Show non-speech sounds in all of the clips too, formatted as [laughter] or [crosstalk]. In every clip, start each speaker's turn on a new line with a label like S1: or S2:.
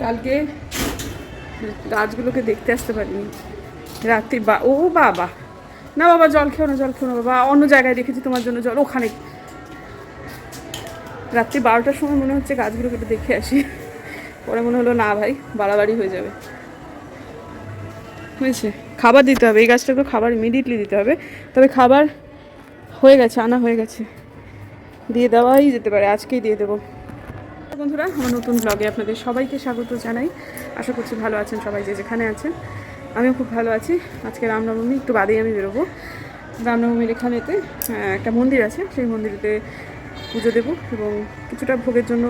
S1: কালকে গাছগুলোকে দেখতে আসতে পারিনি। রাত্রি বা, ও বাবা। না বাবা, জল খেও না, জল খেও না বাবা। অন্য জায়গায় রেখেছি তোমার জন্য জল, ওখানে। রাত্রি বারোটার সময় মনে হচ্ছে গাছগুলোকে একটু দেখে আসি। পরে মনে হলো, না ভাই, বাড়াবাড়ি হয়ে যাবে। হয়েছে। খাবার দিতে হবে, এই গাছটাকে খাবার ইমিডিয়েটলি দিতে হবে। তবে খাবার হয়ে গেছে, আনা হয়ে গেছে। দিয়ে দেওয়াই যেতে পারে, আজকেই দিয়ে দেবো। বন্ধুরা, আমার নতুন ব্লগে আপনাদের সবাইকে স্বাগত জানাই। আশা করছি ভালো আছেন সবাই যে যেখানে আছেন। আমিও খুব ভালো আছি। আজকে রামনবমী, একটু বাদেই আমি বেরোবো। রামনবমীর এখানেতে একটা মন্দির আছে। সেই মন্দিরেতে পুজো দেবো এবং কিছুটা ভোগের জন্য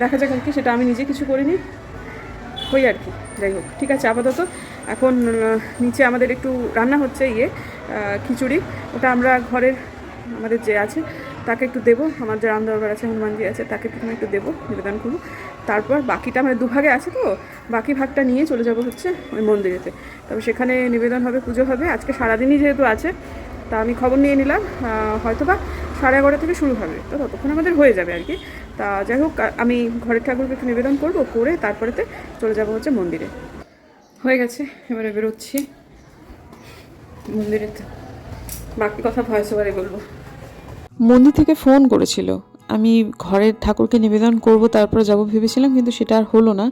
S1: দেখা যাক আর কি। সেটা আমি নিজে কিছু করিনি। হই আর কি। যাই হোক, ঠিক আছে, আপাতত। এখন নিচে আমাদের একটু রান্না হচ্ছে ইয়ে খিচুড়ি। ওটা আমরা ঘরের, আমাদের যে আছে তাকে একটু দেবো আমার যে রাম দরবার আছে হনুমানজি আছে তাকে প্রথমে একটু দেবো নিবেদন করব। তারপর বাকিটা মানে দুভাগে আছে তো বাকি ভাগটা নিয়ে চলে যাব হচ্ছে ওই মন্দিরেতে। তবে সেখানে নিবেদন হবে পুজো হবে আজকে সারাদিনই যেহেতু আছে তা আমি খবর নিয়ে নিলাম আহ, হয়তো বা সাড়ে এগারোটা থেকে শুরু হবে তো ততক্ষণ আমাদের হয়ে যাবে আর কি। তা যাই হোক আমি ঘরের ঠাকুরকে একটু নিবেদন করব করে তারপরেতে চলে যাব হচ্ছে মন্দিরে। হয়ে গেছে এবারে বেরোচ্ছি মন্দিরেতে। বাকি কথা ভয়েস ওভারে বলব।
S2: মন্দির থেকে ফোন করেছিল। আমি ঘরের ঠাকুরকে নিবেদন করব, তারপরে যাব ভেবেছিলাম, কিন্তু সেটা আর হলো না।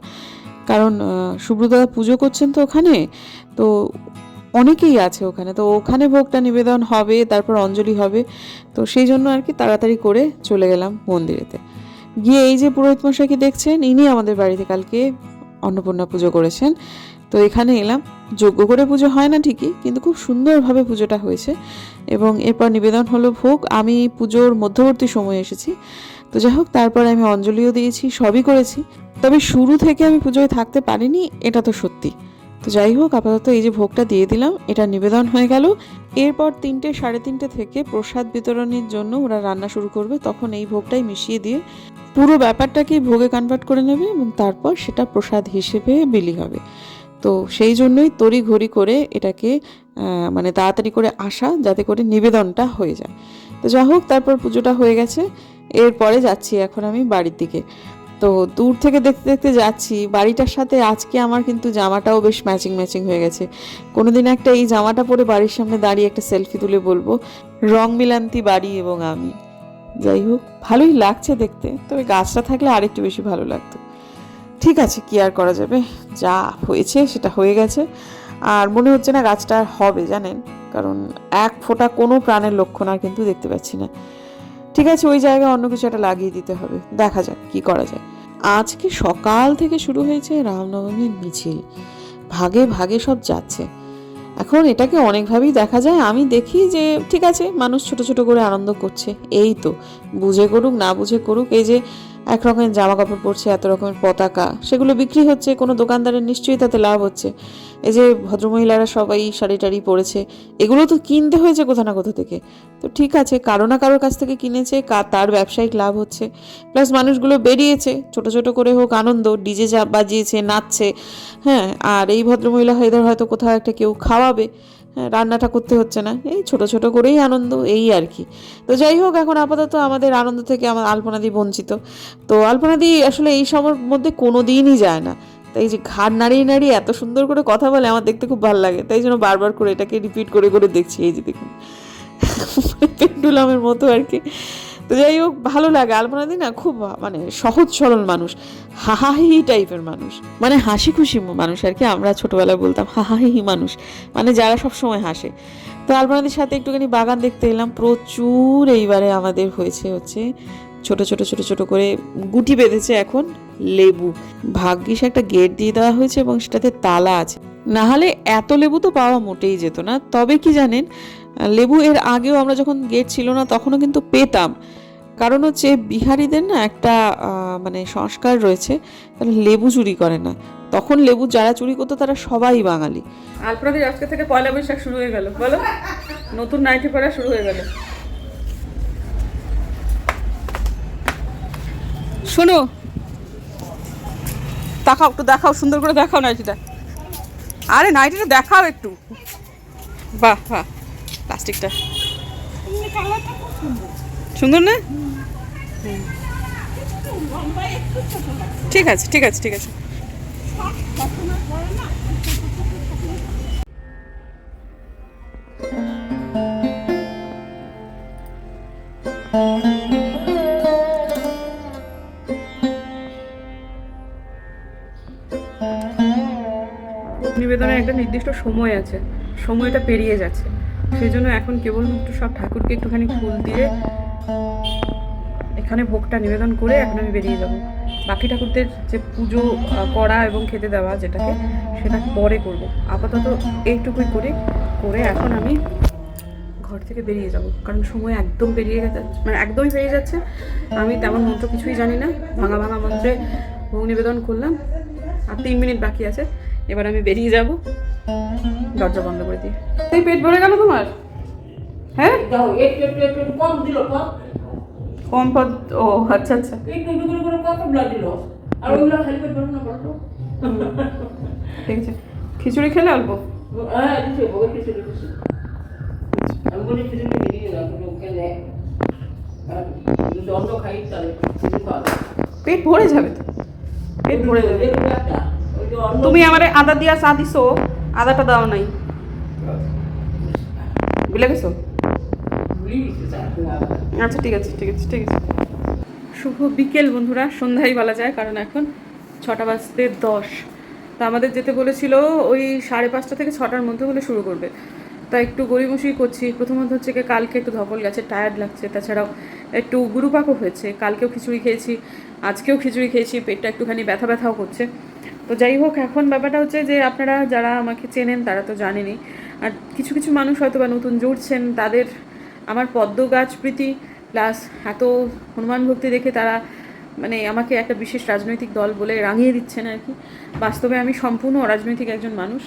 S2: কারণ সুব্রতদা পুজো করছেন তো ওখানে, তো অনেকেই আছে ওখানে। তো ওখানে ভোগটা নিবেদন হবে, তারপর অঞ্জলি হবে। তো সেই জন্য আর কি তাড়াতাড়ি করে চলে গেলাম মন্দিরেতে। গিয়ে এই যে পুরোহিত মশাইকে দেখছেন, ইনি আমাদের বাড়িতে কালকে অন্নপূর্ণা পুজো করেছেন। তো এখানে এলাম। যোগ্য করে পুজো হয় না ঠিকই, কিন্তু খুব সুন্দরভাবে পুজোটা হয়েছে এবং এরপর নিবেদন হলো ভোগ। আমি পুজোর মধ্যবর্তী সময়ে এসেছি। তো যাই হোক, তারপর আমি অঞ্জলিও দিয়েছি, সবই করেছি। তবে শুরু থেকে আমি পুজোয় থাকতে পারিনি, এটা তো সত্যি। তো যাই হোক, আপাতত এই যে ভোগটা দিয়ে দিলাম, এটা নিবেদন হয়ে গেল। এরপর তিনটে, সাড়ে তিনটে থেকে প্রসাদ বিতরণের জন্য ওরা রান্না শুরু করবে। তখন এই ভোগটাই মিশিয়ে দিয়ে পুরো ব্যাপারটাকে ভোগে কনভার্ট করে নেবে এবং তারপর সেটা প্রসাদ হিসেবে বিলি হবে। তো সেই জন্যই তড়ি ঘড়ি করে এটাকে মানে তাড়াতাড়ি করে আসা যাতে করে নিবেদনটা হয়ে যায়। তো যা হোক, তারপর পুজোটা হয়ে গেছে। এরপরে যাচ্ছি এখন আমি বাড়ির দিকে। তো দূর থেকে দেখতে দেখতে যাচ্ছি, বাড়িটার সাথে আজকে আমার কিন্তু জামাটাও বেশ ম্যাচিং ম্যাচিং হয়ে গেছে। কোনোদিন একটা এই জামাটা পরে বাড়ির সামনে দাঁড়িয়ে একটা সেলফি তুলে বলব, রং মিলান্তি বাড়ি এবং আমি। যাই হোক, ভালোই লাগছে দেখতে, তবে গাছটা থাকলে আরেকটু বেশি ভালো লাগতো। ঠিক আছে, কি আর করা যাবে? যা হয়েছে সেটা হয়ে গেছে। আর মনে হচ্ছে না গাছটা আর হবে, জানেন? কারণ এক ফোঁটা কোনো প্রাণের লক্ষণ আর কিন্তু দেখতে পাচ্ছি না। ঠিক আছে, ওই জায়গায় অন্য কিছু একটা লাগিয়ে দিতে হবে। দেখা যাক কি করা যায়। আজকে সকাল থেকে শুরু হয়েছে রামনবমীর মিছিল। ভাগে ভাগে সব যাচ্ছে। এখন এটাকে অনেকভাবেই দেখা যায়। আমি দেখি যে, ঠিক আছে, মানুষ ছোট ছোট করে আনন্দ করছে। এই তো, বুঝে করুক, না বুঝে করুক, এই যে এক রকমের জামা কাপড় পরছে, এত রকমের পতাকা। সেগুলো বিক্রি হচ্ছে, কোনো দোকানদারের নিশ্চয়ই তাতে লাভ হচ্ছে। এই যে ভদ্রমহিলারা সবাই শাড়ি টাড়ি পরেছে, এগুলো তো কিনতে হয়েছে কোথা না কোথা থেকে। তো ঠিক আছে, কারও না কারোর কাছ থেকে কিনেছে তার ব্যবসায়িক লাভ হচ্ছে। প্লাস মানুষগুলো বেরিয়েছে, ছোট ছোট করে হোক, আনন্দ, ডিজে যা বাজিয়েছে, নাচছে। হ্যাঁ আর এই ভদ্রমহিলা এদের হয়তো কোথাও একটা কেউ খাওয়াবে। রান্নাটা করতে হচ্ছে না। এই ছোট ছোট করেই আনন্দ, এই আর কি। তো যাই হোক, এখন আপাতত আমাদের আনন্দ থেকে আমার আলপনাদি বঞ্চিত। তো আলপনাদি আসলে এই সময়ের মধ্যে কোনো দিনই যায় না। তাই যে ঘাট নাড়িয়ে নাড়িয়ে এত সুন্দর করে কথা বলে আমার দেখতে খুব ভালো লাগে। তাই জন্য বারবার করে এটাকে রিপিট করে করে দেখছি। এই যে দেখুন [laughs] পেন্ডুলামের মতো আর কি। তো যাই হোক, ভালো লাগে। আলপনাদি না খুব মানে সহজ সরল মানুষ। হাহাহি টাইপের মানুষ। মানে হাসি খুশি মানুষ আর কি। আমরা ছোটবেলায় বলতাম হাহাহি মানুষ। মানে যারা সব সময় হাসে। তো আলপনাদির সাথে একটুখানি বাগান দেখতে এলাম। প্রচুর এইবারে আমাদের হয়েছে হচ্ছে ছোট ছোট ছোট ছোট করে গুটি বেঁধেছে এখন লেবু। ভাগ্যিস একটা গেট দিয়ে দেওয়া হয়েছে এবং সেটাতে তালা আছে। না হলে এত লেবু তো পাওয়া মোটেই যেত না। তবে কি জানেন, লেবু এর আগেও আমরা যখন গেট ছিল না, তখনও কিন্তু পেতাম। কারণ হচ্ছে বিহারিদের না একটা মানে সংস্কার রয়েছে তারা লেবু চুরি করে না। তখন লেবু যারা চুরি করতো তারা সবাই বাঙালি।
S1: আলপনাদের আজকে থেকে পয়লা বৈশাখ শুরু হয়ে গেল বলো। নতুন নাইটি পরা শুরু হয়ে গেল। শোনো দেখাও একটু দেখাও সুন্দর করে দেখাও নাইটিটা। আরে নাইটিটা দেখাও একটু। বাহ বাহ প্লাস্টিকটা। সুন্দর। সুন্দর না? ঠিক আছে ঠিক আছে ঠিক আছে। নিবেদনে একটা নির্দিষ্ট সময় আছে। সময়টা পেরিয়ে যাচ্ছে। সেই জন্য এখন কেবলমাত্র সব ঠাকুরকে একটুখানি ফুল দিয়ে এখানে ভোগটা নিবেদন করে এখন আমি বেরিয়ে যাব। বাকি ঠাকুরদের যে পুজো করা এবং খেতে দেওয়া যেটাকে, সেটা পরে করব। আপাতত এইটুকুই করে করে এখন আমি ঘর থেকে বেরিয়ে যাব। কারণ সময় একদম বেরিয়ে গেছে মানে একদমই বেরিয়ে যাচ্ছে। আমি তেমন মন্ত্র কিছুই জানি না। ভাঙা ভাঙা মন্ত্রে ভোগ নিবেদন করলাম। আর তিন মিনিট বাকি আছে। এবার আমি বেরিয়ে যাব দরজা বন্ধ করে দিয়ে। পেট ভরে গেল তোমার? হ্যাঁ?
S3: কম দিল কম?
S1: পদ ও আচ্ছা আচ্ছা।
S3: একটু একটু করে করে কত ব্লাড দিল? আর ওইগুলো খালি পেট না বলতো
S1: ঠিক আছে খিচুড়ি খেলে অল্প?
S3: হ্যাঁ আমি বলি না তুমি দন্ড খাই তাহলে
S1: পেট ভরে যাবে তো। পেট ভরে যাবে। তুমি আমারে আদা দিয়া চা দিছো আদাটা দাও নাই। বুঝলে গেছো? আচ্ছা ঠিক আছে ঠিক আছে ঠিক আছে। শুভ বিকেল বন্ধুরা সন্ধ্যায় বলা যায়, কারণ এখন ছটা বাজতে দশ। তা আমাদের যেতে বলেছিল ওই সাড়ে পাঁচটা থেকে ছটার মধ্যে হলে শুরু করবে। তা একটু গড়িমসি করছি। প্রথমত হচ্ছে কি কালকে একটু ধকল গেছে টায়ার্ড লাগছে। তাছাড়াও একটু গুরুপাকও হয়েছে। কালকেও খিচুড়ি খেয়েছি, আজকেও খিচুড়ি খেয়েছি, পেটটা একটুখানি ব্যথা ব্যথাও করছে। তো যাই হোক, এখন ব্যাপারটা হচ্ছে যে আপনারা যারা আমাকে চেনেন, তারা তো জানেনই। আর কিছু কিছু মানুষ হয়তো বা নতুন জুড়ছেন, তাদের আমার পদ্ম গাছ প্রীতি প্লাস এত হনুমান ভক্তি দেখে তারা মানে আমাকে একটা বিশেষ রাজনৈতিক দল বলে রাঙিয়ে দিচ্ছেন আর কি। বাস্তবে আমি সম্পূর্ণ অরাজনৈতিক একজন মানুষ।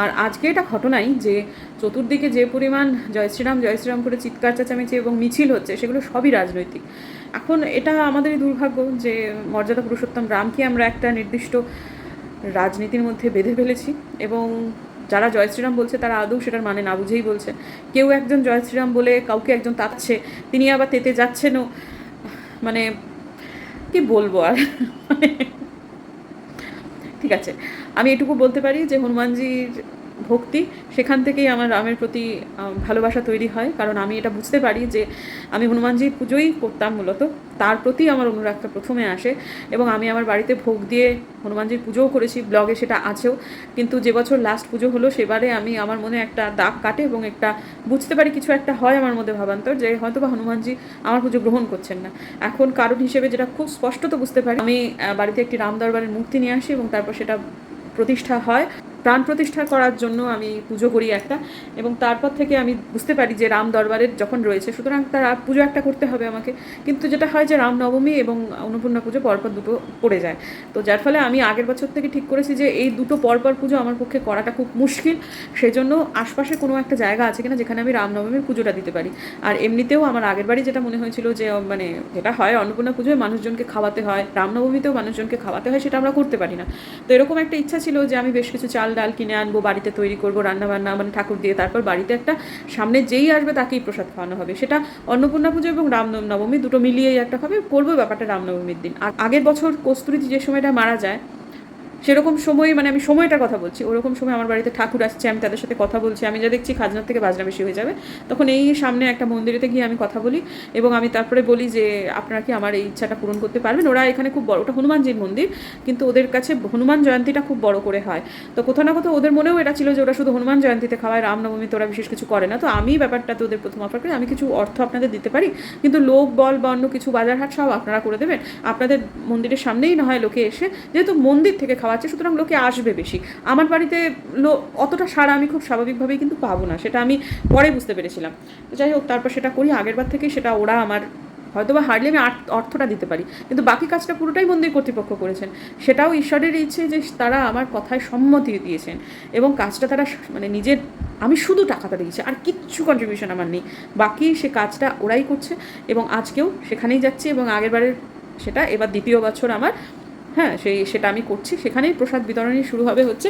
S1: আর আজকে এটা ঘটনাই যে চতুর্দিকে যে পরিমাণ জয় শ্রীরাম জয় শ্রীরাম করে চিৎকার চেঁচামেচি এবং মিছিল হচ্ছে, সেগুলো সবই রাজনৈতিক। এখন এটা আমাদেরই দুর্ভাগ্য যে মর্যাদা পুরুষোত্তম রামকে আমরা একটা নির্দিষ্ট রাজনীতির মধ্যে বেঁধে ফেলেছি এবং যারা জয় শ্রীরাম বলছে তারা আদৌ সেটার মানে না বুঝেই বলছে। কেউ একজন জয় শ্রীরাম বলে কাউকে একজন তাচ্ছে, তিনি আবার তেতে যাচ্ছেনও। মানে কি বলব আর? মানে ঠিক আছে। আমি এটুকু বলতে পারি যে হনুমানজির ভক্তি, সেখান থেকেই আমার রামের প্রতি ভালোবাসা তৈরি হয়। কারণ আমি এটা বুঝতে পারি যে আমি হনুমানজির পুজোই করতাম মূলত। তার প্রতি আমার অনুরাগটা প্রথমে আসে এবং আমি আমার বাড়িতে ভোগ দিয়ে হনুমানজির পুজোও করেছি, ব্লগে সেটা আছেও। কিন্তু যে বছর লাস্ট পুজো হলো, সেবারে আমি আমার মনে একটা দাগ কাটে এবং একটা বুঝতে পারি কিছু একটা হয় আমার মধ্যে ভাবান্তর যে হয়তো বা হনুমানজি আমার পুজো গ্রহণ করছেন না। এখন কারণ হিসেবে যেটা খুব স্পষ্টত বুঝতে পারি, আমি বাড়িতে একটি রাম দরবারের মূর্তি নিয়ে আসি এবং তারপর সেটা প্রতিষ্ঠা হয়। প্রাণ প্রতিষ্ঠা করার জন্য আমি পুজো করি একটা এবং তারপর থেকে আমি বুঝতে পারি যে রাম দরবারের যখন রয়েছে, সুতরাং তার পুজো একটা করতে হবে আমাকে। কিন্তু যেটা হয় যে রামনবমী এবং অন্নপূর্ণা পুজো পরপর দুটো পড়ে যায়। তো যার ফলে আমি আগের বছর থেকে ঠিক করেছি যে এই দুটো পরপর পুজো আমার পক্ষে করাটা খুব মুশকিল। সেই জন্য আশপাশে কোনো একটা জায়গা আছে কিনা যেখানে আমি রামনবমীর পুজোটা দিতে পারি। আর এমনিতেও আমার আগের বাড়ি যেটা মনে হয়েছিল যে মানে যেটা হয় অন্নপূর্ণা পুজোয় মানুষজনকে খাওয়াতে হয়, রামনবমীতেও মানুষজনকে খাওয়াতে হয় সেটা আমরা করতে পারি না। তো এরকম একটা ইচ্ছা ছিল যে আমি বেশ কিছু চাল ডাল কিনে আনব, বাড়িতে তৈরি করব, রান্নাবান্না মানে ঠাকুর দিয়ে তারপর বাড়িতে একটা সামনে যেই আসবে তাকেই প্রসাদ খাওয়ানো হবে। সেটা অন্নপূর্ণা পুজো এবং রামনবমী দুটো মিলিয়েই একটা হবে। করব ব্যাপারটা রামনবমীর দিন। আর আগের বছর কস্তুরী যে সময়টা মারা যায় সেরকম সময় মানে আমি সময়টার কথা বলছি, ওরকম সময় আমার বাড়িতে ঠাকুর আসছে, আমি তাদের সাথে কথা বলছি, আমি যা দেখছি খাজনার থেকে বাজনা বেশি হয়ে যাবে। তখন এই সামনে একটা মন্দিরেতে গিয়ে আমি কথা বলি এবং আমি তারপরে বলি যে, আপনারা কি আমার এই ইচ্ছাটা পূরণ করতে পারবেন? ওরা এখানে খুব বড়, ওটা হনুমানজির মন্দির, কিন্তু ওদের কাছে হনুমান জয়ন্তীটা খুব বড় করে হয়। তো কোথাও না কোথাও ওদের মনেও এটা ছিল যে, ওরা শুধু হনুমান জয়ন্তীতে খাওয়ায়, রামনবমীতে ওরা বিশেষ কিছু করে না। তো আমি ব্যাপারটাতে ওদের প্রথম অফার করি, আমি কিছু অর্থ আপনাদের দিতে পারি, কিন্তু লোক, বল বা অন্য কিছু বাজার হাট সব আপনারা করে দেবেন। আপনাদের মন্দিরের সামনেই না হয় লোকে এসে, যেহেতু মন্দির থেকে খাওয়াচ্ছে, সুতরাং লোকে আসবে বেশি। আমার বাড়িতে লো, অতটা সারা আমি খুব স্বাভাবিকভাবেই কিন্তু পাবো না, সেটা আমি পরে বুঝতে পেরেছিলাম। তো যাই হোক, তারপর সেটা করি আগেরবার থেকেই সেটা ওরা আমার হয়তো বা হার্ডলি আমি অর্থটা দিতে পারি, কিন্তু বাকি কাজটা পুরোটাই মন্দির কর্তৃপক্ষ করেছেন। সেটাও ঈশ্বরের ইচ্ছে যে তারা আমার কথায় সম্মতি দিয়েছেন এবং কাজটা তারা মানে নিজের, আমি শুধু টাকাটা দিয়েছি, আর কিচ্ছু কন্ট্রিবিউশন আমার নেই। বাকি সে কাজটা ওরাই করছে এবং আজকেও সেখানেই যাচ্ছি এবং আগেরবারের সেটা, এবার দ্বিতীয় বছর আমার হ্যাঁ সেই, সেটা আমি করছি। সেখানেই প্রসাদ বিতরণই শুরু হবে হচ্ছে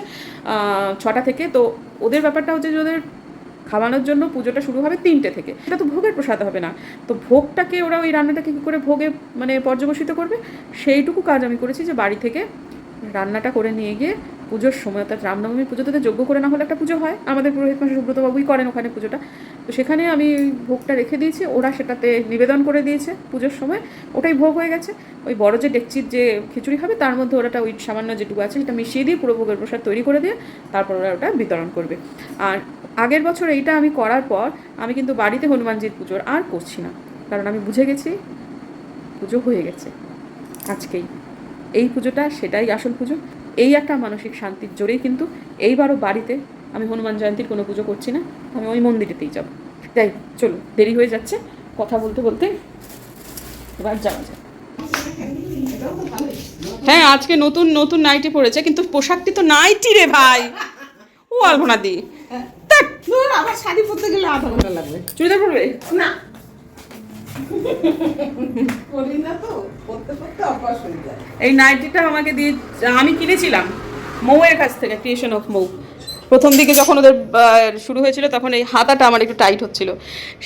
S1: ছটা থেকে। তো ওদের ব্যাপারটা হচ্ছে যে ওদের খাওয়ানোর জন্য পুজোটা শুরু হবে তিনটে থেকে। সেটা তো ভোগের প্রসাদ হবে না। তো ভোগটাকে ওরা ওই রান্নাটাকে কী করে ভোগে মানে পর্যবসিত করবে? সেইটুকু কাজ আমি করেছি যে বাড়ি থেকে রান্নাটা করে নিয়ে গিয়ে পুজোর সময়, অর্থাৎ রামনবমী পুজোতে তো যোগ্য করে না হলে একটা পুজো হয়। আমাদের পুরোহিত মাসে সুব্রতবাবুই করেন ওখানে পুজোটা। তো সেখানে আমি ভোগটা রেখে দিয়েছি, ওরা সেটাতে নিবেদন করে দিয়েছে পুজোর সময়। ওটাই ভোগ হয়ে গেছে। ওই বড় যে ডেকচির যে খিচুড়ি হবে, তার মধ্যে ওরাটা ওই সামান্য যেটুকু আছে, সেটা মিশিয়ে দিয়ে পুরো ভোগের প্রসাদ তৈরি করে দিয়ে তারপর ওরা ওটা বিতরণ করবে। আর আগের বছর এইটা আমি করার পর আমি কিন্তু বাড়িতে হনুমানজির পুজোর আর করছি না। কারণ আমি বুঝে গেছি, পুজো হয়ে গেছে। আজকেই। এই পুজোটা সেটাই আসল পুজো। এই একটা মানসিক শান্তির জোরেই কিন্তু এইবারও বাড়িতে আমি হনুমান জয়ন্তীর কোনো পুজো করছি না আমি ওই মন্দিরেতেই যাব। যাই চলো দেরি হয়ে যাচ্ছে কথা বলতে বলতে এবার যাওয়া যায় হ্যাঁ আজকে নতুন নতুন নাইটি পড়েছে কিন্তু পোশাকটি তো নাইটি রে ভাই। ও আলপনা দি।
S4: ধুর, আবার শাড়ি পরতে গেলে আধা ঘণ্টা লাগবে।
S1: চুড়িদার পরবে?
S4: না করি না তো পরতে পরতে অভ্যাস হয়ে যায়
S1: এই নাইটিটা আমাকে দিয়ে আমি কিনেছিলাম মৌয়ের কাছ থেকে ক্রিয়েশন অফ মৌ। প্রথম দিকে যখন ওদের শুরু হয়েছিল তখন এই হাতাটা আমার একটু টাইট হচ্ছিল।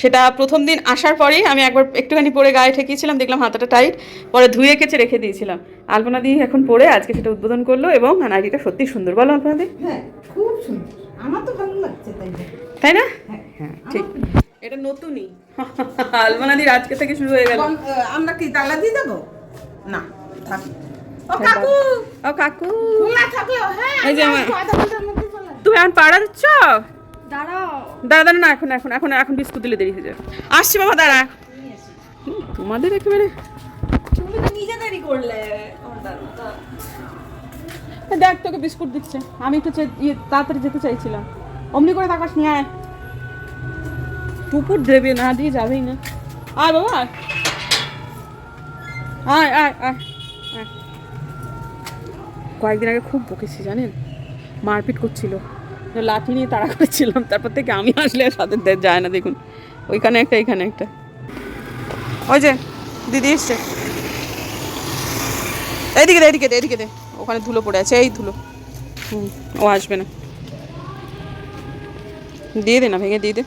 S1: সেটা প্রথম দিন আসার পরেই আমি একবার একটুখানি পরে গায়ে ঠেকিয়েছিলাম দেখলাম হাতাটা টাইট পরে ধুয়ে কেচে রেখে দিয়েছিলাম। আলপনা দি এখন পরে আজকে সেটা উদ্বোধন করল এবং নাইটিটা সত্যি সুন্দর। বলো আলপনা দি।
S4: হ্যাঁ খুব সুন্দর। আমার তো ভালো লাগছে তাই
S1: তাই না?
S4: হ্যাঁ
S1: হ্যাঁ ঠিক। এটা নতুনই। [laughs] আলপনা দির আজকে থেকে শুরু হয়ে গেল।
S4: আমরা কি তালা দিয়ে দেবো না থাক। ও কাকু!
S1: ও কাকু।
S4: খোলা থাকল হ্যাঁ
S1: এই যে। তুমি এখন পাড়া দিচ্ছ? দাঁড়াও। দাঁড়া না এখন এখন এখন এখন বিস্কুট দিলে দেরি হয়ে যাবে। আসছি বাবা দাঁড়া। তোমাদের একেবারে
S5: তুমি তো নিজেদেরই করলে।
S1: দেখ তোকে বিস্কুট দিচ্ছে। আমি একটু ইয়ে তাড়াতাড়ি যেতে চাইছিলাম। অমনি করে তাকাস নিয়ে আয়। টুকুর দেবে না দিয়ে যাবেই না। আয় বাবা, আয়। আয় আয়। কয়েকদিন আগে খুব বকেছি, জানেন? মারপিট করছিল। লাঠি নিয়ে তাড়া করেছিলাম, তারপর থেকে আমি আসলে সাথে যায় না, দেখুন। ওইখানে একটা এইখানে একটা। ওই যে, দিদি এসছে। এইদিকে দে এইদিকে দে এইদিকে দে। ওখানে ধুলো পড়ে আছে, এই ধুলো। হুম, ও আসবে না। দিয়ে দে না, ভেঙে দিয়ে দে।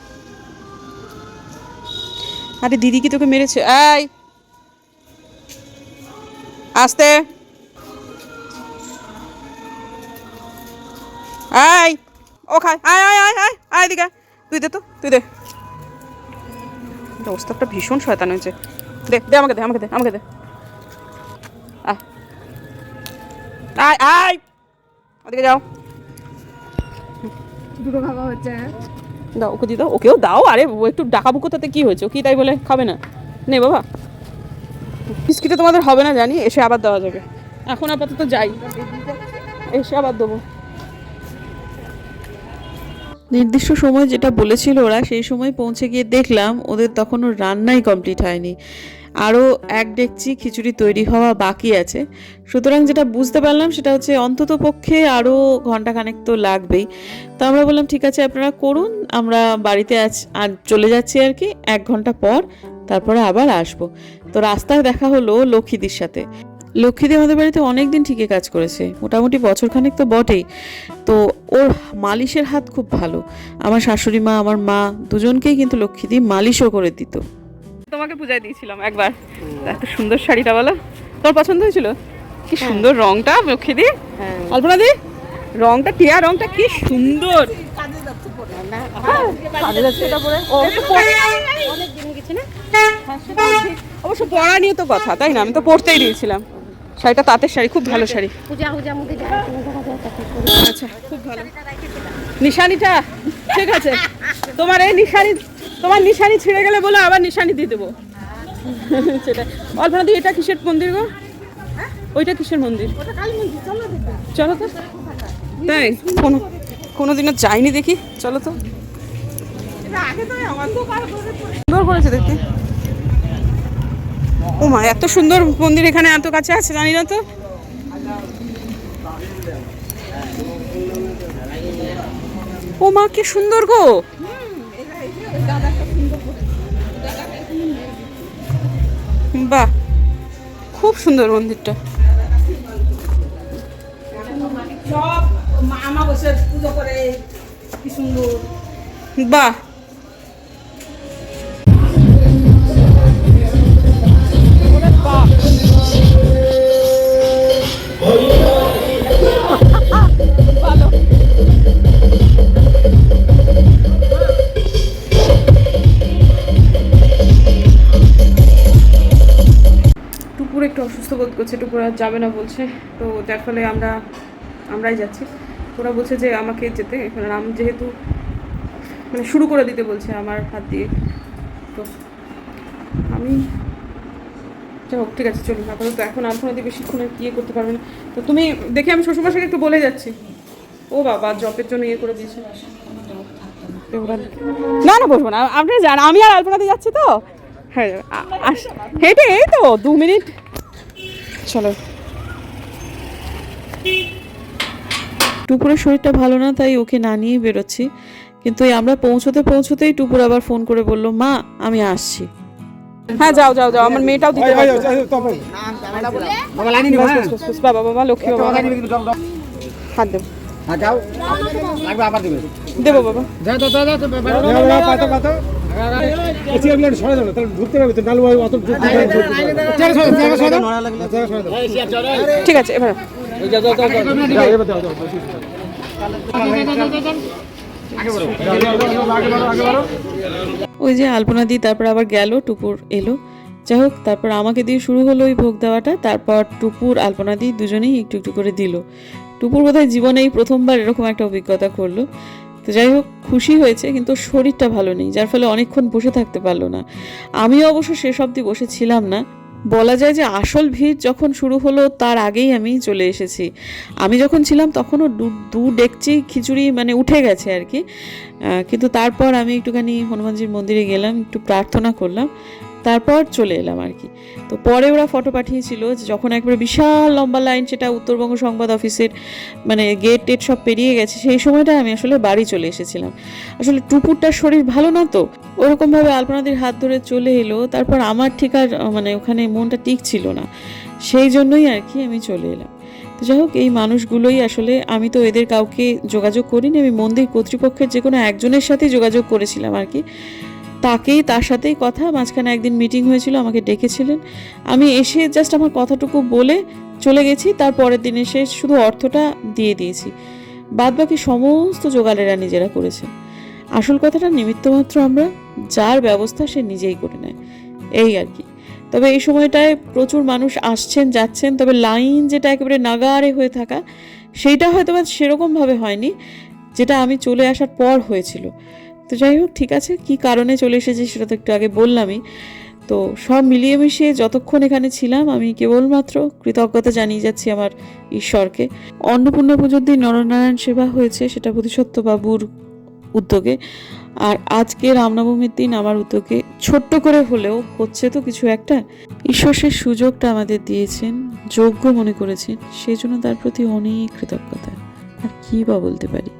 S1: আরে দিদি কি তোকে মেরেছে? এই! আসতে। এই! ও খায়। আয় আয় আয় আয় আয় এদিকে। তুই দে তো, তুই দে। ওস্তাদটা ভীষণ শয়তান হয়েছে। দে দে আমাকে দে আমাকে দে আমাকে দে। আয় আয় আয়! ওদিকে যাও।
S5: দুটো খাওয়া হচ্ছে
S1: দাও, ওকে দিয়ে দাও, ওকেও দাও, আরে একটু ডাকাবুকো তাতে কী হয়েছে? কি তাই বলে, খাবে না। নে বাবা। বিস্কিটে তোমাদের হবে না, জানি, এসে আবার দেওয়া যাবে। এখন আপাতত যাই। এসে আবার দেবো।
S2: নির্দিষ্ট সময় যেটা বলেছিল ওরা, সেই সময় পৌঁছে গিয়ে দেখলাম ওদের তখনও রান্নাই কমপ্লিট হয়নি। আরও এক ডেকচি খিচুড়ি তৈরি হওয়া বাকি আছে। সুতরাং যেটা বুঝতে পারলাম সেটা হচ্ছে অন্তত পক্ষে আরও ঘন্টাখানেক তো লাগবেই। তো আমরা বললাম, ঠিক আছে, আপনারা করুন, আমরা বাড়িতে আজ আর চলে যাচ্ছি আর কি, এক ঘণ্টা পর, তারপরে আবার আসব। তো রাস্তায় দেখা হলো লক্ষ্মীদির সাথে। লক্ষ্মীদি আমাদের বাড়িতে অনেক দিন ঠিকই কাজ করেছে। মোটামুটি বছরখানেক তো বটেই। তো ওর মালিশের হাত খুব ভালো। আমার শাশুড়ি মা আমার মা দুজনকেই কিন্তু লক্ষ্মীদি মালিশও করে দিত।
S1: তোমাকে পূজায় দিয়েছিলাম একবার। এত সুন্দর শাড়িটা বলো। তোর পছন্দ হয়েছিল? কি সুন্দর রংটা লক্ষ্মী দি অল্পনা দি রংটা টিয়া রংটা কি সুন্দর।
S4: কাজে যাচ্ছে পরে
S1: হ্যাঁ, কাজে যাচ্ছে এটা পরে। ও তো পরে- হ্যাঁ, সেটাও ঠিক। অবশ্য পড়া নিয়ে তো কথা তাই না? আমি তো পড়তেই দিয়েছিলাম। শাড়িটা তাঁতের শাড়ি খুব ভালো শাড়ি।
S5: দেখা
S1: আচ্ছা খুব ভালো। নিশানিটা ঠিক আছে। তোমার এই নিশানি তোমার নিশানি ছিঁড়ে গেলে বলে আবার নিশানি দিয়ে দেবো। সেটা অল্পনা দি এটা কিসের মন্দির গো? ওইটা কিসের মন্দির?
S4: ওটা কালী মন্দির চলো
S1: তো। তাই কোনো কোনো দিনও যাইনি দেখি চলো তো।
S4: এটা আগে তো
S1: সুন্দর করেছে দেখতে। ও মা এত সুন্দর মন্দির এখানে এত কাছে আছে জানি না তো। ও মা কি সুন্দর গো। বাহ খুব সুন্দর মন্দিরটা।
S4: সব মা বসে পুজো করে কি সুন্দর
S1: বাহ ওরা যাবে না বলছে। তো যার ফলে আমরা, আমরাই যাচ্ছি। ওরা বলছে যে আমাকে যেতে এখানে আমি যেহেতু মানে শুরু করে দিতে বলছে আমার হাত দিয়ে। তো আমি যাই হোক, ঠিক আছে, চলুন। আপাতত এখন আলপনা দিয়ে বেশিক্ষণ আর ইয়ে করতে পারবেন তো তুমি দেখে আমি শ্বশুরমশাইকে একটু বলে যাচ্ছি। ও বাবা জবের জন্য ইয়ে করে দিয়েছে। না না, বসবো না। আপনি যান, আমি আর আলপনাতে যাচ্ছি তো। হ্যাঁ হেঁটে, এই তো, দু মিনিট। চলো।
S2: টুপুরের শরীরটা ভালো না তাই ওকে না নিয়েই বেরোচ্ছি। কিন্তু আমরা পৌঁছতে পৌঁছতেই টুপুর আবার ফোন করে বলল মা আমি আসছি।
S1: হ্যাঁ যাও যাও যাও আমার মেয়েটাও দিতে পারবে। বাবা বাবা লক্ষ্মী বাবা। হাত দেবো
S6: যাও। লাগবে আবার দেবে।
S1: দেবো বাবা।
S6: যাও তো যাও তো পাতো পাতো
S1: ঠিক আছে এবার।
S2: ওই যে আলপনা দি তারপর আবার গেল টুপুর এলো। যাই হোক তারপর আমাকে দিয়ে শুরু হলো ওই ভোগ দেওয়াটা তারপর টুপুর আলপনা দি দুজনেই একটু একটু করে দিল। টুপুর বোধহয় জীবনে এই প্রথমবার এরকম একটা অভিজ্ঞতা করল। তো যাই হোক, খুশি হয়েছে, কিন্তু শরীরটা ভালো নেই, যার ফলে অনেকক্ষণ বসে থাকতে পারল না। আমি অবশ্য শেষ অবধি বসেছিলাম না। বলা যায় যে আসল ভিড় যখন শুরু হলো, তার আগেই আমি চলে এসেছি। আমি যখন ছিলাম, তখনও দু ডেকচি খিচুড়ি মানে উঠে গেছে আর কি। কিন্তু তারপর আমি একটুখানি হনুমানজির মন্দিরে গেলাম, একটু প্রার্থনা করলাম। তারপর চলে এলাম আর কি। তো পরে ওরা ফটো পাঠিয়েছিল যখন একবার বিশাল লম্বা লাইন সেটা উত্তরবঙ্গ সংবাদ অফিসের মানে গেট টেট সব পেরিয়ে গেছে, সেই সময়টা আমি আসলে বাড়ি চলে এসেছিলাম। আসলে টুপুরটার শরীর ভালো না তো? ওরকমভাবে আলপনাদের হাত ধরে চলে এলো, তারপর আমার ঠিক আর মানে ওখানে মনটা ঠিক ছিল না। সেই জন্যই আর কি আমি চলে এলাম। তো যাই হোক, এই মানুষগুলোই আসলে, আমি তো এদের কাউকে যোগাযোগ করিনি, আমি মন্দির কর্তৃপক্ষের যে কোনো একজনের সাথেই যোগাযোগ করেছিলাম আর কি। তাকেই তার সাথেই কথা, মাঝখানে একদিন মিটিং হয়েছিল, আমাকে ডেকেছিলেন। আমি এসে জাস্ট আমার কথাটুকু বলে চলে গেছি তার পরের দিন এসে শুধু অর্থটা দিয়ে দিয়েছি। বাদ বাকি সমস্ত জোগাড়েরা নিজেরা করেছে আসল কথাটা নিমিত্তমাত্র আমরা, যার ব্যবস্থা সে নিজেই করে নেয়। এই আর কি। তবে এই সময়টায় প্রচুর মানুষ আসছেন, যাচ্ছেন, তবে লাইন যেটা একেবারে নাগারে হয়ে থাকা, সেইটা হয়তো বা সেরকমভাবে হয়নি, যেটা আমি চলে আসার পর হয়েছিল। তো যাই হোক, ঠিক আছে, কি কারণে চলে এসেছি সেটা তো একটু আগে বললামই। তো সব মিলিয়ে মিশিয়ে যতক্ষণ এখানে ছিলাম, আমি কেবলমাত্র কৃতজ্ঞতা জানিয়ে যাচ্ছি আমার ঈশ্বরকে। অন্নপূর্ণা পুজোর দিন নরনারায়ণ সেবা হয়েছে, সেটা বোধিসত্ত্ব বাবুর উদ্যোগে। আর আজকে রামনবমীর দিন আমার উদ্যোগে ছোট্ট করে হলেও হচ্ছে তো কিছু একটা। ঈশ্বর সেই সুযোগটা আমাদের দিয়েছেন, যোগ্য মনে করেছেন, সেই জন্য তার প্রতি অনেক কৃতজ্ঞতা। আর কী বা বলতে পারি?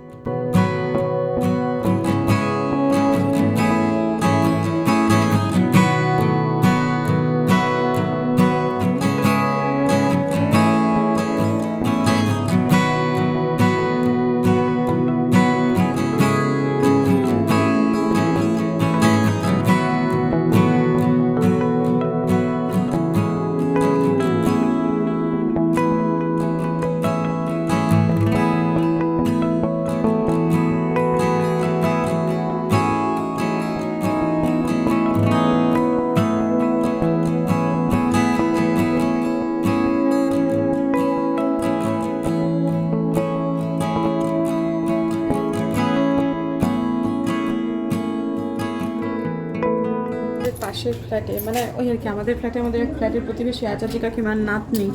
S1: ফ্ল্যাটে মানে ওই আর কি, আমাদের ফ্ল্যাটে আমাদের ফ্ল্যাটের প্রতিবেশী আচার্য কাকিমার নাতনি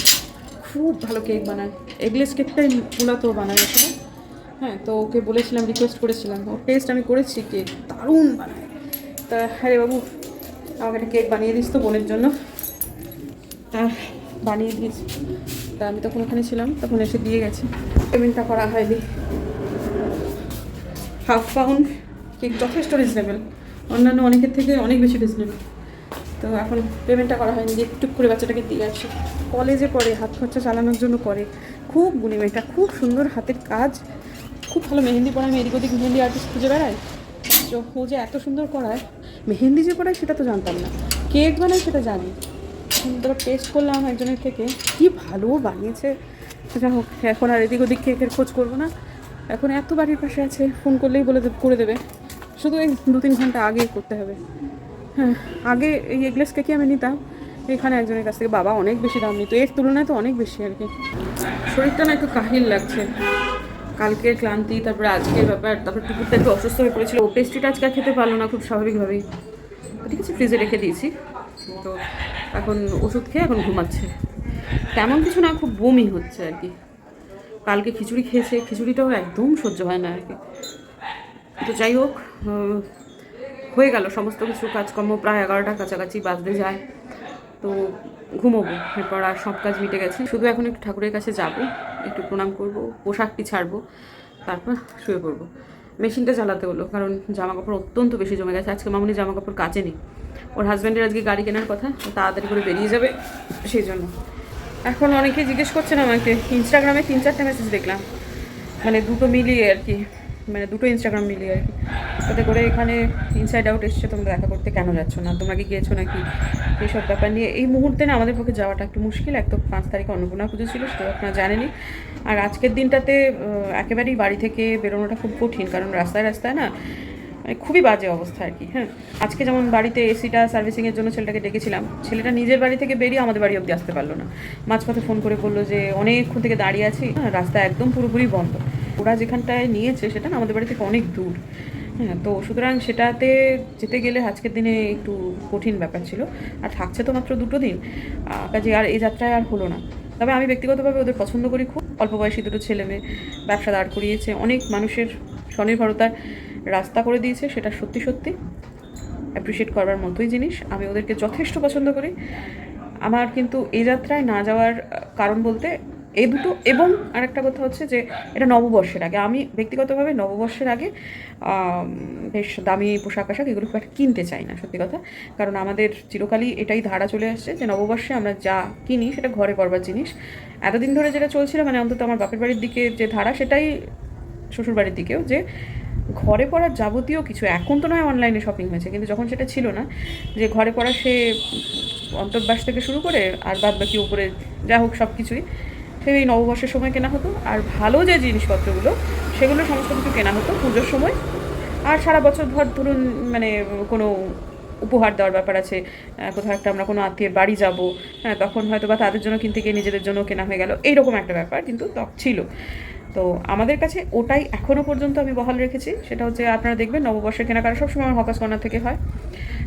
S1: খুব ভালো কেক বানায়। এগলেস কেকটাই মূলত ও বানায় আসলে হ্যাঁ তো ওকে বলেছিলাম রিকোয়েস্ট করেছিলাম। ওর টেস্ট আমি করেছি, কেক দারুণ বানায়। তা হ্যাঁ বাবু, আমাকে একটা কেক বানিয়ে দিস তো বোনের জন্য। তা, বানিয়ে দিয়েছি তা, আমি তখন ওখানে ছিলাম, তখন এসে দিয়ে গেছে। পেমেন্টটা করা হয়নি। হাফ পাউন্ড কেক যথেষ্ট রিজনেবল অন্যান্য অনেকের থেকে অনেক বেশি রিজনেবল তো এখন পেমেন্টটা করা হয়নি একটু করে বাচ্চাটাকে দিয়ে আসি। কলেজে পড়ে, হাত খরচা চালানোর জন্য করে খুব গুণী মেয়েটা, খুব সুন্দর হাতের কাজ। খুব ভালো মেহেন্দি পড়ায় আমি এদিক ওদিক মেহেন্দি আর্টিস্ট খুঁজে বেড়াই তো ও যে এত সুন্দর করায় মেহেন্দি যে পড়ায় সেটা তো জানতাম না। কেক বানায় সেটা জানি। তো টেস্ট করলাম একজনের থেকে কি ভালো বানিয়েছে। যাই হোক, এখন আর এদিক ওদিক কেকের খোঁজ করব না। এখন এত বাড়ির পাশে আছে ফোন করলেই বলে করে দেবে। শুধু এই দু তিন ঘণ্টা আগেই করতে হবে। হ্যাঁ আগে এই এগলেস কেকই আমি নিতাম? এখানে একজনের কাছ থেকে বাবা অনেক বেশি দাম নিত। এর তুলনায় তো অনেক বেশি আর কি। শরীরটা না একটু কাহিল লাগছে। কালকের ক্লান্তি, তারপরে আজকের ব্যাপার, তারপর টুকুরটা একটু অসুস্থ হয়ে পড়েছিল। ও পেস্ট্রিটা আজকে খেতে পারল না, খুব স্বাভাবিকভাবেই। ঠিক আছে ফ্রিজে রেখে দিয়েছি। তো এখন ওষুধ খেয়ে এখন ঘুমাচ্ছে। তেমন কিছু না, খুব বমি হচ্ছে আর কি। কালকে খিচুড়ি খেয়েছে। খিচুড়িটাও একদম সহ্য হয় না আর কি। তো যাই হোক হয়ে গেল, সমস্ত কিছু, কাজকর্ম, প্রায় এগারোটার কাছাকাছি বাজতে যায়। তো ঘুমোবো, এরপর আর সব কাজ মিটে গেছে। শুধু এখন একটু ঠাকুরের কাছে যাব, একটু প্রণাম করব পোশাকটি ছাড়বো, তারপর শুয়ে পড়ব। মেশিনটা চালাতে হলো, কারণ জামা কাপড় অত্যন্ত বেশি জমে গেছে। আজকে মামুনি জামা কাপড় কাচে নেই ওর হাজব্যান্ডের আজকে গাড়ি কেনার কথা তাড়াতাড়ি করে বেরিয়ে যাবে, সেই জন্য। এখন অনেকেই জিজ্ঞেস করছেন আমাকে ইনস্টাগ্রামে তিন চারটে মেসেজ দেখলাম। মানে দুটো মিলিয়ে আর কি। মানে দুটো ইনস্টাগ্রাম মিলিয়ে আর কি। তাতে করে এখানে ইনসাইড আউট এসছে, তোমরা দেখা করতে কেন যাচ্ছ না? তোমরা কি গিয়েছো নাকি? এইসব ব্যাপার নিয়ে। এই মুহূর্তে না আমাদের পক্ষে যাওয়াটা একটু মুশকিল। এক তো পাঁচ তারিখে অন্নপূর্ণা পুজো ছিল, সেটা আপনারা জানেনই। আর আজকের দিনটাতে একেবারেই বাড়ি থেকে বেরোনোটা খুব কঠিন, কারণ রাস্তায় রাস্তায় না মানে খুবই বাজে অবস্থা আর কি হ্যাঁ। আজকে যেমন বাড়িতে এসিটা সার্ভিসিংয়ের জন্য ছেলেটাকে ডেকেছিলাম, ছেলেটা নিজের বাড়ি থেকে বেরিয়ে আমাদের বাড়ি অবধি আসতে পারল না। মাঝপথে ফোন করে বলল যে, অনেকক্ষণ থেকে দাঁড়িয়ে আছি। হ্যাঁ রাস্তা একদম পুরোপুরি বন্ধ। ওরা যেখানটায় নিয়েছে সেটা না আমাদের বাড়ি থেকে অনেক দূর। হ্যাঁ তো সুতরাং সেটাতে যেতে গেলে আজকের দিনে একটু কঠিন ব্যাপার ছিল। আর থাকছে তো মাত্র দুটো দিন। কাজে আর এই যাত্রায় আর হলো না। তবে আমি ব্যক্তিগতভাবে ওদের পছন্দ করি খুব। অল্প বয়সী দুটো ছেলে মেয়ে, ব্যবসা দাঁড় করিয়েছে। অনেক মানুষের স্বনির্ভরতার রাস্তা করে দিয়েছে, সেটা সত্যি সত্যি। অ্যাপ্রিসিয়েট করবার মতোই জিনিস। আমি ওদেরকে যথেষ্ট পছন্দ করি। আমার কিন্তু এই যাত্রায় না যাওয়ার কারণ বলতে এই দুটো, এবং আরেকটা কথা হচ্ছে যে এটা নববর্ষের আগে। আমি ব্যক্তিগতভাবে নববর্ষের আগে বেশ দামি পোশাক আশাক এগুলো খুব একটা কিনতে চাই না, সত্যি কথা। কারণ আমাদের চিরকালই এটাই ধারা চলে আসছে যে নববর্ষে আমরা যা কিনি সেটা ঘরে করবার জিনিস। এতদিন ধরে যেটা চলছিল মানে অন্তত আমার বাপের বাড়ির দিকে যে ধারা, সেটাই শ্বশুরবাড়ির দিকেও যে ঘরে পড়ার যাবতীয় কিছু, এখন তো নয় অনলাইনে শপিং হয়েছে, কিন্তু যখন সেটা ছিল না, যে ঘরে পড়া সে অন্তর্বাস থেকে শুরু করে আর বাদ বাকি উপরে যা হোক সব কিছুই সে এই নববর্ষের সময় কেনা হতো। আর ভালো যে জিনিসপত্রগুলো, সেগুলো সমস্ত কিছু কেনা হতো পুজোর সময়। আর সারা বছর ভর ধরুন মানে কোনো উপহার দেওয়ার ব্যাপার আছে কোথাও একটা আমরা কোনো আত্মীয়ের বাড়ি যাব হ্যাঁ তখন হয়তো বা তাদের জন্য কিনতে গিয়ে নিজেদের জন্য কেনা হয়ে গেল, এইরকম একটা ব্যাপার কিন্তু তখন ছিল। তো আমাদের কাছে ওটাই এখনও পর্যন্ত আমি বহাল রেখেছি। সেটা হচ্ছে আপনারা দেখবেন নববর্ষের কেনাকাটা সবসময় আমার হকাস কর্নার থেকে হয়।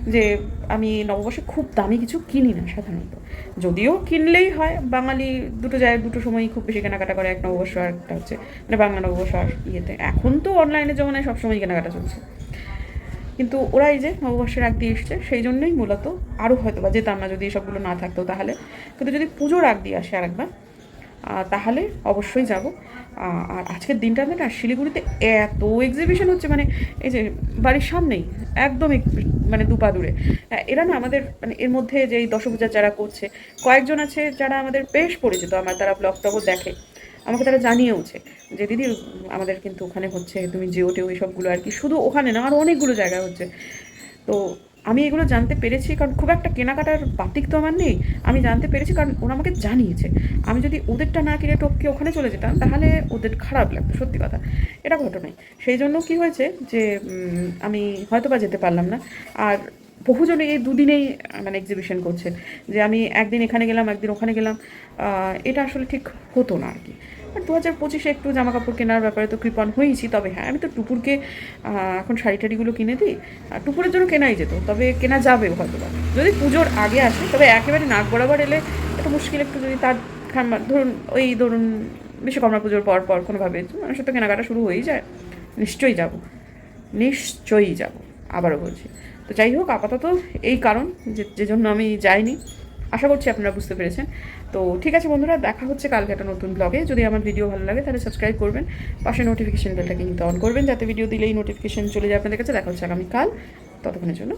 S1: যে আমি নববর্ষে খুব দামি কিছু কিনি না সাধারণত। যদিও কিনলেই হয়, বাঙালি দুটো জায়গায় দুটো সময়ই খুব বেশি কেনাকাটা করে, এক নববর্ষ আর একটা হচ্ছে মানে বাংলা নববর্ষ আর ইয়েতে। এখন তো অনলাইনে যেমন সবসময় কেনাকাটা চলছে। কিন্তু ওরা এই যে নববর্ষের আগ দিয়ে এসছে, সেই জন্যই মূলত আরও হয়তো বা যেতাম না যদি এসবগুলো না থাকতো তাহলে। কিন্তু যদি পুজোর আগ দিয়ে আসে আরেকবার তাহলে অবশ্যই যাব। আর আজকের দিনটাতে না শিলিগুড়িতে এত এক্সিবিশন হচ্ছে মানে এই যে বাড়ির সামনেই, একদম এক- মানে দুপা দূরে। এরা না আমাদের মানে এর মধ্যে যে এই দশপূজা যারা করছে, কয়েকজন আছে যারা আমাদের বেশ পরিচিত, আমার তারা ব্লগ টগও দেখে, আমাকে তারা জানিয়েওছে যে, দিদি, আমাদের কিন্তু ওখানে হচ্ছে, তুমি জিও টেও এইসবগুলো আর কি। শুধু ওখানে না, আর অনেকগুলো জায়গায় হচ্ছে। তো আমি এগুলো জানতে পেরেছি, কারণ খুব একটা কেনাকাটার বাতিক তো আমার নেই। আমি জানতে পেরেছি, কারণ ওরা আমাকে জানিয়েছে। আমি যদি ওদেরটা না কিনে টপকে ওখানে চলে যেতাম, তাহলে ওদের খারাপ লাগতো, সত্যি কথা। এটা ঘটনাই। সেই জন্য কি হয়েছে যে আমি হয়তো বা যেতে পারলাম না। আর বহুজনে এই দুদিনেই মানে এক্সিবিশন করছে। যে আমি একদিন এখানে গেলাম, একদিন ওখানে গেলাম এটা আসলে ঠিক হতো না আর কি। আর দু হাজার পঁচিশে একটু জামা কাপড় কেনার ব্যাপারে তো কৃপণ হয়েছি তবে হ্যাঁ আমি তো টুপুরকে এখন শাড়ি টাড়িগুলো কিনে দিই। আর টুপুরের জন্য কেনাই যেত, তবে কেনা যাবে হয়তো যদি পুজোর আগে আসে, তবে একেবারে নাক বরাবর এলে একটু মুশকিল একটু যদি তার ধরুন, ওই ধরুন বিশ্বকর্মা পুজোর পর পর কোনোভাবে মানুষের তো কেনাকাটা শুরু হয়েই যায়। নিশ্চয়ই যাব। নিশ্চয়ই যাব, আবারও বলছি। তো যাই হোক, আপাতত এই কারণ, যে যে জন্য আমি যাইনি। আশা করছি আপনারা বুঝতে পেরেছেন। তো ঠিক আছে বন্ধুরা, দেখা হচ্ছে কালকে একটা নতুন ব্লগে যদি আমার ভিডিও ভালো লাগে, তাহলে সাবস্ক্রাইব করবেন। পাশে নোটিফিকেশন বেলটা কিন্তু অন করবেন, যাতে ভিডিও দিলেই নোটিফিকেশন চলে যায় আপনাদের কাছে। দেখা হচ্ছে আগামীকাল। ততক্ষণের জন্য